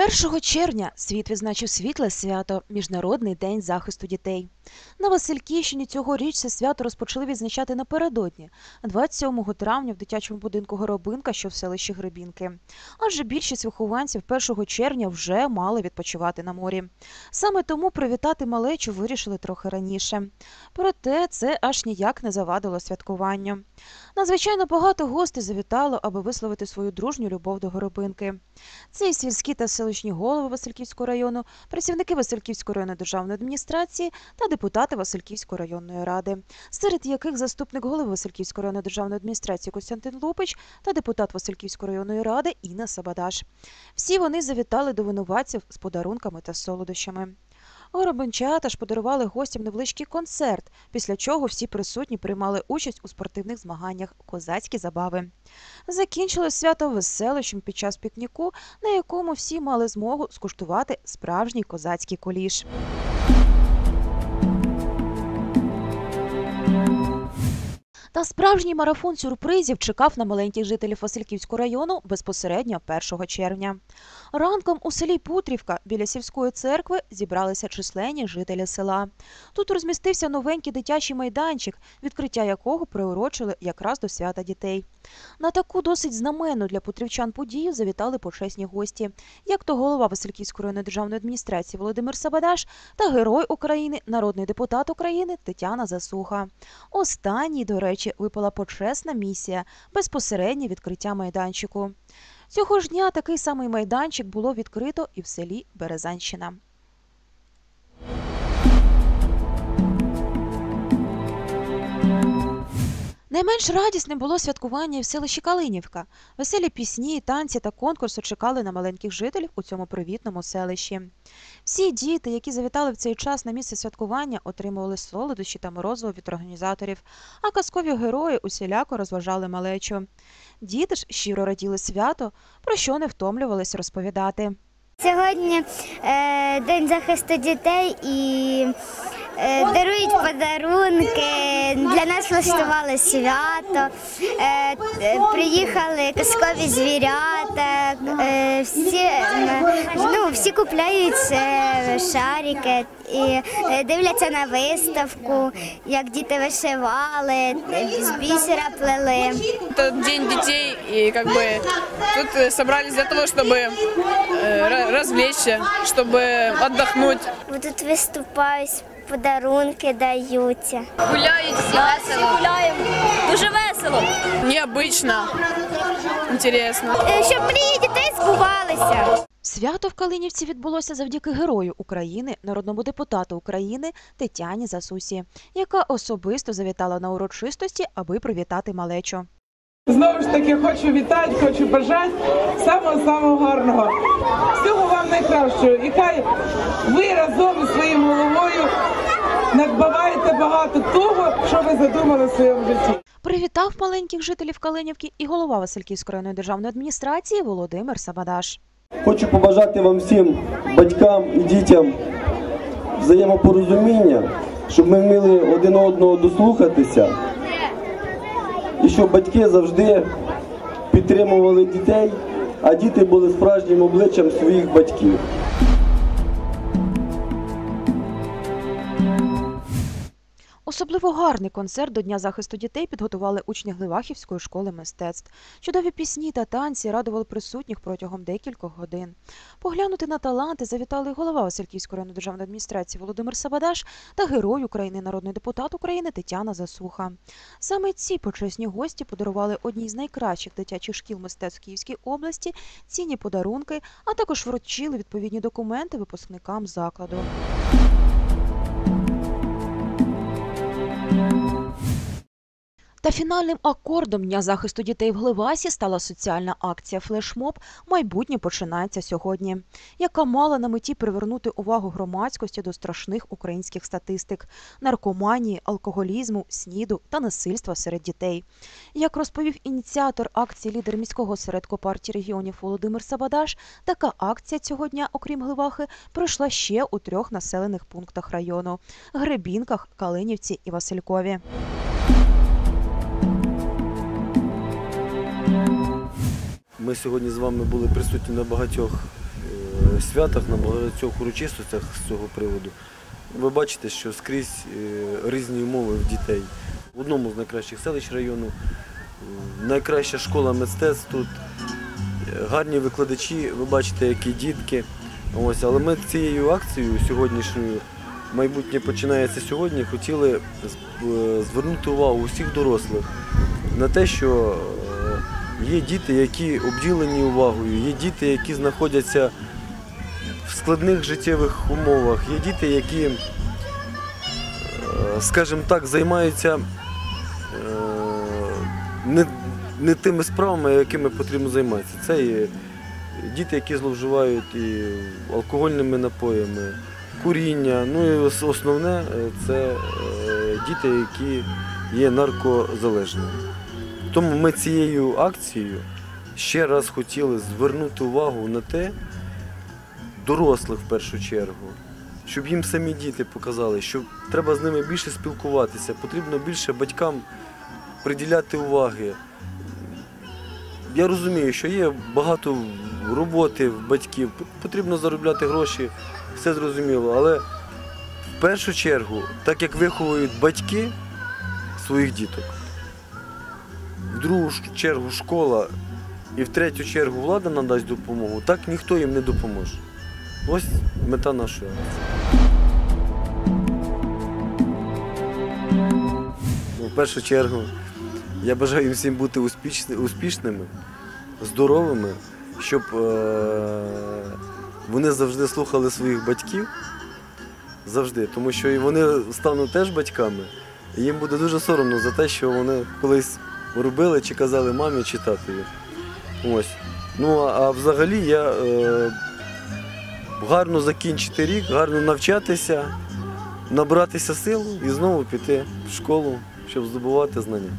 1 червня світ відзначив світле свято Міжнародний день захисту дітей. На Васильківщині цьогоріч це свято розпочали відзначати напередодні, 27 травня в дитячому будинку Горобинка, що в селищі Гребінки. Адже більшість вихованців 1 червня вже мали відпочивати на морі. Саме тому привітати малечу вирішили трохи раніше. Проте це аж ніяк не завадило святкуванню. Надзвичайно багато гостей завітало, аби висловити свою дружню любов до Горобинки. Це і сільські та селищні голови Васильківського району, працівники Васильківської районної державної адміністрації та депутати Васильківської районної ради, серед яких заступник голови Васильківської районної державної адміністрації Костянтин Лупич та депутат Васильківської районної ради Інна Сабадаш. Всі вони завітали до винуватців з подарунками та солодощами. Горобинчата ж подарували гостям невеличкий концерт, після чого всі присутні приймали участь у спортивних змаганнях козацькі забави. Закінчилось свято веселищем під час пікніку, на якому всі мали змогу скуштувати справжній козацький куліш. Та справжній марафон сюрпризів чекав на маленьких жителів Васильківського району безпосередньо 1 червня. Ранком у селі Путрівка біля сільської церкви зібралися численні жителі села. Тут розмістився новенький дитячий майданчик, відкриття якого приурочили якраз до свята дітей. На таку досить знаменну для путрівчан подію завітали почесні гості, як то голова Васильківської районної державної адміністрації Володимир Сабадаш та герой України, народний депутат України Тетяна Засуха. Останній, до речі, випала почесна місія безпосереднє відкриття майданчику. Цього ж дня такий самий майданчик було відкрито і в селі Березанщина. Не менш радісним було святкування в селищі Калинівка. Веселі пісні, танці та конкурси чекали на маленьких жителів у цьому привітному селищі. Всі діти, які завітали в цей час на місце святкування, отримували солодощі та морозиво від організаторів, а казкові герої усіляко розважали малечу. Діти ж щиро раділи свято, про що не втомлювались розповідати. Сьогодні е, День захисту дітей і дарують подарунки. Для нас влаштували свято. Е, е, приїхали казкові звірята. Е, всі, е, ну, всі купляють е, шарики і е, дивляться на виставку, як діти вишивали, е, з бісера плели. Это День детей, и как бы тут э, собрались для того, чтобы э, ра- развлечься, чтобы отдохнуть. Тут виступають, подарунки даються. Гуляють всі весело. гуляємо. Дуже весело. Необычно, интересно. Е, Щоб мрії дітей збувалися. Свято в Калинівці відбулося завдяки герою України, народному депутату України Тетяні Засусі, яка особисто завітала на урочистості, аби привітати малечу. Знову ж таки хочу вітати, хочу бажати самого самого гарного. Всього вам найкращого. І хай ви разом із своєю головою надбаваєте багато того, що ви задумали в своєму житті. Привітав маленьких жителів Калинівки і голова Васильківської районної державної адміністрації Володимир Сабадаш. Хочу побажати вам всім батькам і дітям взаємопорозуміння, щоб ми вміли один одного дослухатися, і щоб батьки завжди підтримували дітей, а діти були справжнім обличчям своїх батьків. Особливо гарний концерт до Дня захисту дітей підготували учні Гливахівської школи мистецтв. Чудові пісні та танці радували присутніх протягом декількох годин. Поглянути на таланти завітали голова Васильківської районної державної адміністрації Володимир Сабадаш та герой України, народний депутат України Тетяна Засуха. Саме ці почесні гості подарували одній з найкращих дитячих шкіл мистецтв Київській області цінні подарунки, а також вручили відповідні документи випускникам закладу. Та фінальним акордом Дня захисту дітей в Гливасі стала соціальна акція Флешмоб Майбутнє починається сьогодні, яка мала на меті привернути увагу громадськості до страшних українських статистик наркоманії, алкоголізму, сніду та насильства серед дітей. Як розповів ініціатор акції лідер міського осередку партії регіонів Володимир Сабадаш, така акція цього дня, окрім Гливахи, пройшла ще у трьох населених пунктах району: Гребінках, Калинівці і Василькові. Ми сьогодні з вами були присутні на багатьох е, святах, на багатьох урочистостях з цього приводу. Ви бачите, що скрізь е, різні умови в дітей. В одному з найкращих селищ району, е, найкраща школа мистецтв тут, гарні викладачі, ви бачите, які дітки. Ось, але ми цією акцією сьогоднішньою, майбутнє починається сьогодні, хотіли звернути увагу усіх дорослих на те, що є діти, які обділені увагою, є діти, які знаходяться в складних життєвих умовах, є діти, які, е, скажімо так, займаються е, не, не тими справами, якими потрібно займатися. Це є діти, які зловживають і алкогольними напоями, куріння. Ну і основне е, це діти, які є наркозалежними. Тому ми цією акцією ще раз хотіли звернути увагу на те, дорослих в першу чергу, щоб їм самі діти показали, що треба з ними більше спілкуватися, потрібно більше батькам приділяти уваги. Я розумію, що є багато роботи в батьків, потрібно заробляти гроші, все зрозуміло. Але в першу чергу, так як виховують батьки своїх діток, в другу чергу школа і в третю чергу влада надасть допомогу, так ніхто їм не допоможе. Ось мета нашої. Ну, в першу чергу я бажаю їм всім бути успішними, здоровими, щоб е- вони завжди слухали своїх батьків. Завжди, тому що і вони стануть теж батьками, і їм буде дуже соромно за те, що вони колись робили чи казали мамі читати їх. Ось. Ну а, взагалі я е, гарно закінчити рік, гарно навчатися, набратися сил і знову піти в школу, щоб здобувати знання.